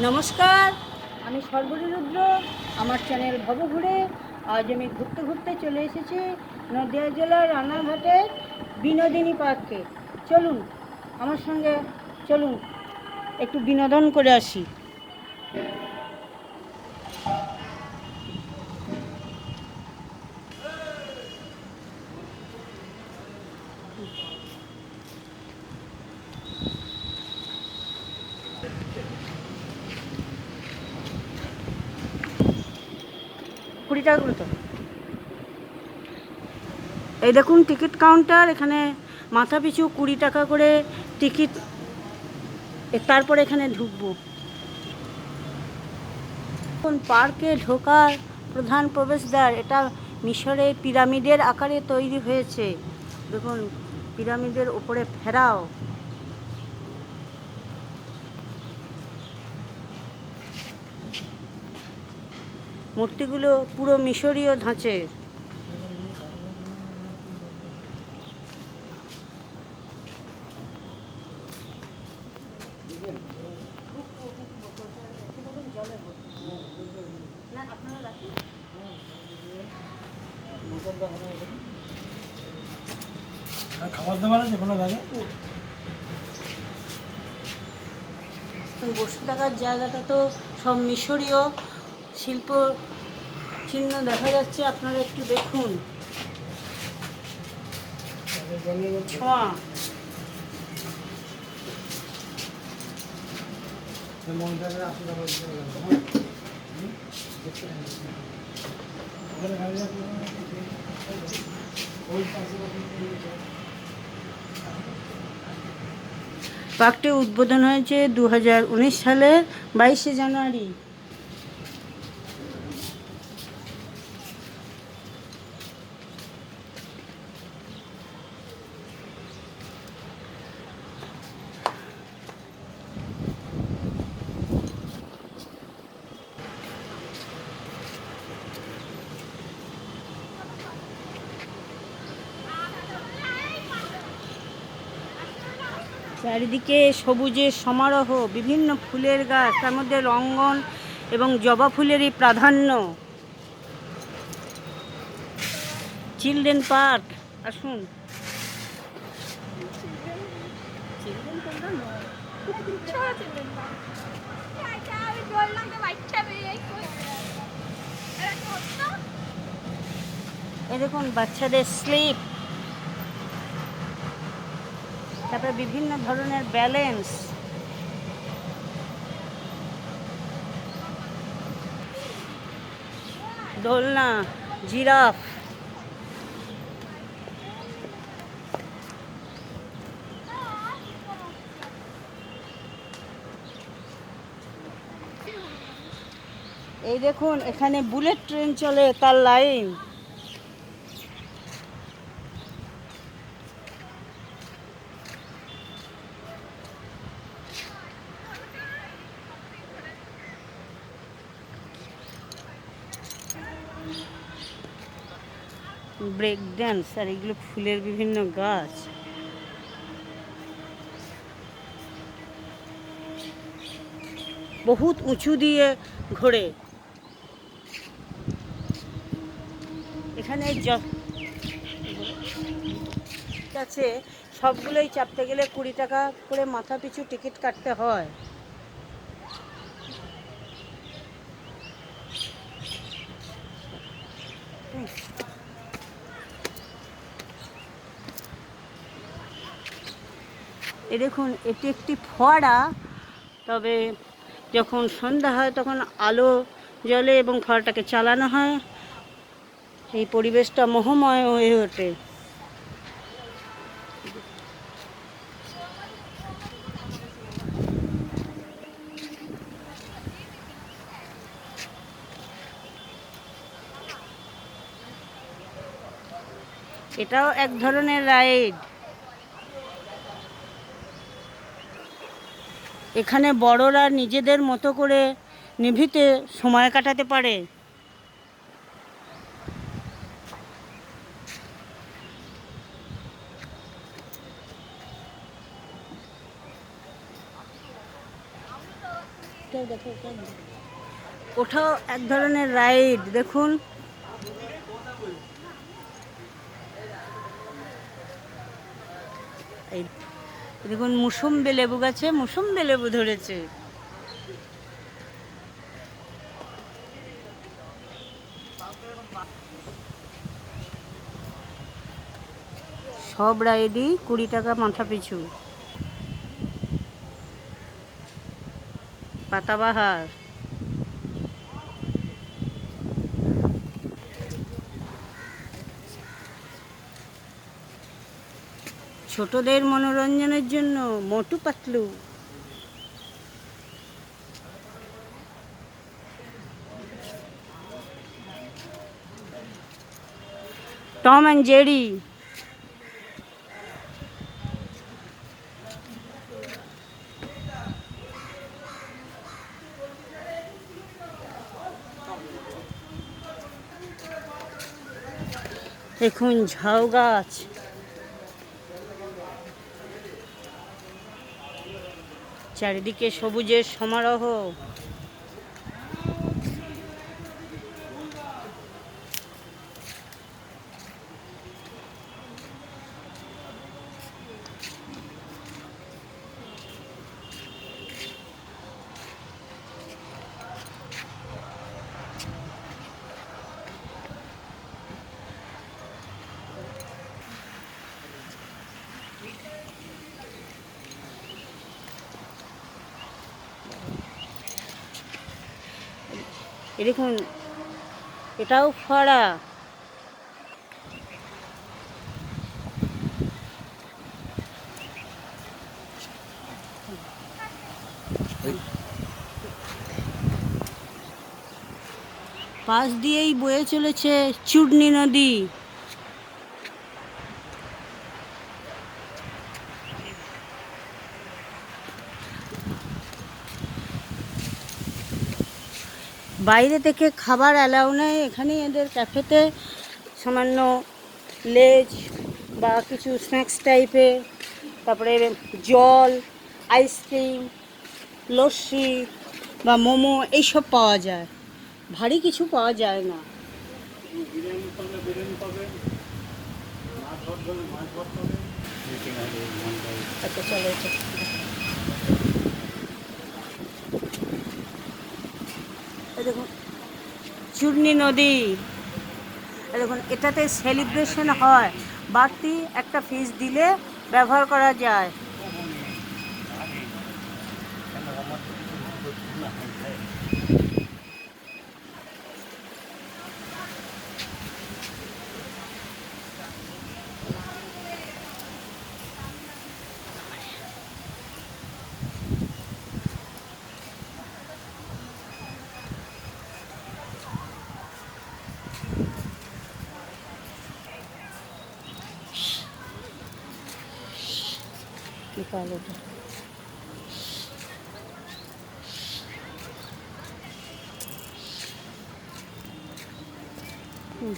নমস্কার। আমি সর্বরী রুদ্র আমার চ্যানেল ভব ঘুরে আজ আমি ঘুরতে ঘুরতে চলে এসেছি নদিয়া জেলার রানাঘাটের বিনোদিনী পার্কে। চলুন, আমার সঙ্গে চলুন, একটু বিনোদন করে আসি। করে তো এই দেখুন টিকিট কাউন্টার, এখানে মাথা পিছু কুড়ি টাকা করে টিকিট তারপরে এখানে ঢুকবো। এখন পার্কে ঢোকার প্রধান প্রবেশদ্বার, এটা মিশরে পিরামিডের আকারে তৈরি হয়েছে। দেখুন, পিরামিডের উপরে ফেরাও। মূর্তিগুলো পুরো মিশরীয় ধাঁচের। আর খাবার দাবার আছে কোনো দাগে বসে থাকার জায়গাটা তো সব মিশরীয়। শিল্প চিহ্ন দেখা যাচ্ছে, আপনারা একটু দেখুন। পাশে পার্কটি উদ্বোধন হয়েছে দু হাজার উনিশ সালের বাইশে জানুয়ারি। চারিদিকে সবুজের সমারোহ বিভিন্ন ফুলের গাছ তার মধ্যে রঙ্গন এবং জবা ফুলেরই প্রাধান্য। চিলড্রেন পার্ক আসুন। এই দেখুন বাচ্চাদের স্লিপ। তারপরে বিভিন্ন ধরনের ব্যালেন্স দোলনা জিরাফ। এই দেখুন এখানে বুলেট ট্রেন চলে তার লাইন ব্রেক ড্যান্স আর এগুলো ফুলের বিভিন্ন গাছ। বহুত উঁচু দিয়ে ঘোরে। এখানে আছে, সবগুলোই চাপতে গেলে কুড়ি টাকা করে মাথা পিছু টিকিট কাটতে হয়। এ দেখুন, এটি একটি ফোয়ারা। তবে যখন সন্ধ্যা হয়, তখন আলো জ্বলে এবং ফোয়ারাটাকে চালানো হয়। এই পরিবেশটা মোহময় হয়ে ওঠে। এটাও এক ধরনের রাইড। এখানে বড়রা নিজেদের মতো করে নিভিতে সময় কাটাতে পারে। ওটাও এক ধরনের রাইড দেখুন এই দেখুন মুসুম্বি লেবু গাছে মুসুম্বি লেবু ধরেছে। সব রাইডই কুড়ি টাকা মাথা পিছু। পাতাবাহার। ছোটদের মনোরঞ্জনের জন্য Motu Patlu. Tom and Jerry. দেখুন ঝাউ গাছ। চারিদিকে সবুজের সমারোহ। দেখুন এটাও ফড়া পাশ দিয়েই বয়ে চলেছে চুটনি নদী। বাইরে থেকে খাবার অ্যালাউ নেই। এখানেই এদের ক্যাফেতে সামান্য লেজ বা কিছু স্ন্যাক্স টাইপের তারপরে জল আইসক্রিম লস্যি বা মোমো এইসব পাওয়া যায়। ভারী কিছু পাওয়া যায় না। আচ্ছা চলো এটা এই দেখুন চূর্ণী নদী। দেখুন এটাতে সেলিব্রেশন হয়। বাড়তি একটা ফিস দিলে ব্যবহার করা যায়। এটা।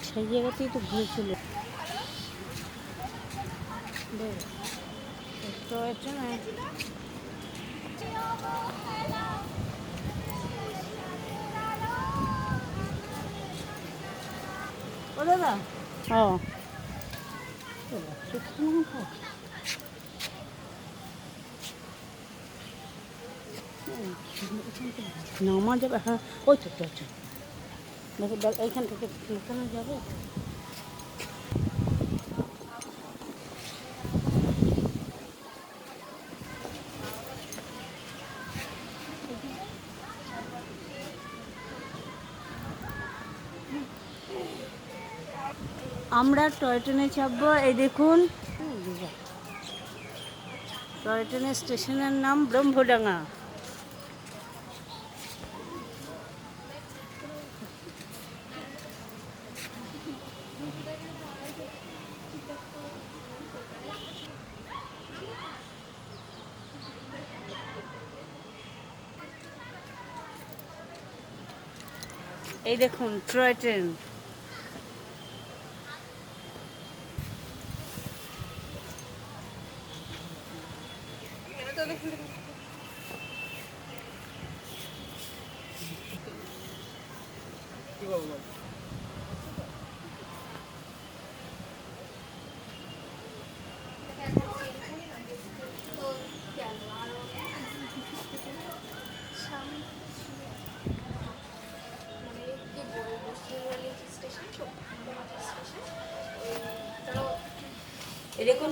সেই জায়গাতেই তো ঘুরেছিল তো এটা না? ও দাদা ও। নামা যাবে হ্যাঁ ওই তো। দেখো এইখান থেকে লুকানো যাবে? আমরা টয় ট্রেনে চাপবো এই দেখুন। টয় ট্রেনের স্টেশনের নাম ব্রহ্মডাঙ্গা। এই দেখুন টয় ট্রেন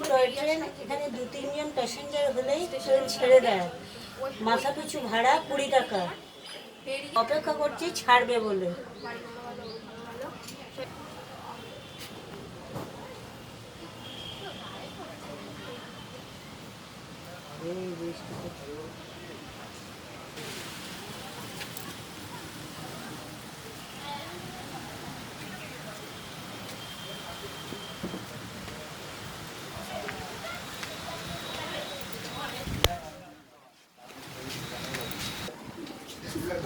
এরকম টয় ট্রেন এখানে দু তিনজন প্যাসেঞ্জার হলেই ট্রেন ছেড়ে দেয়। মাথা পিছু ভাড়া কুড়ি টাকা। অপেক্ষা করছি, ছাড়বে বলে। বাড়ি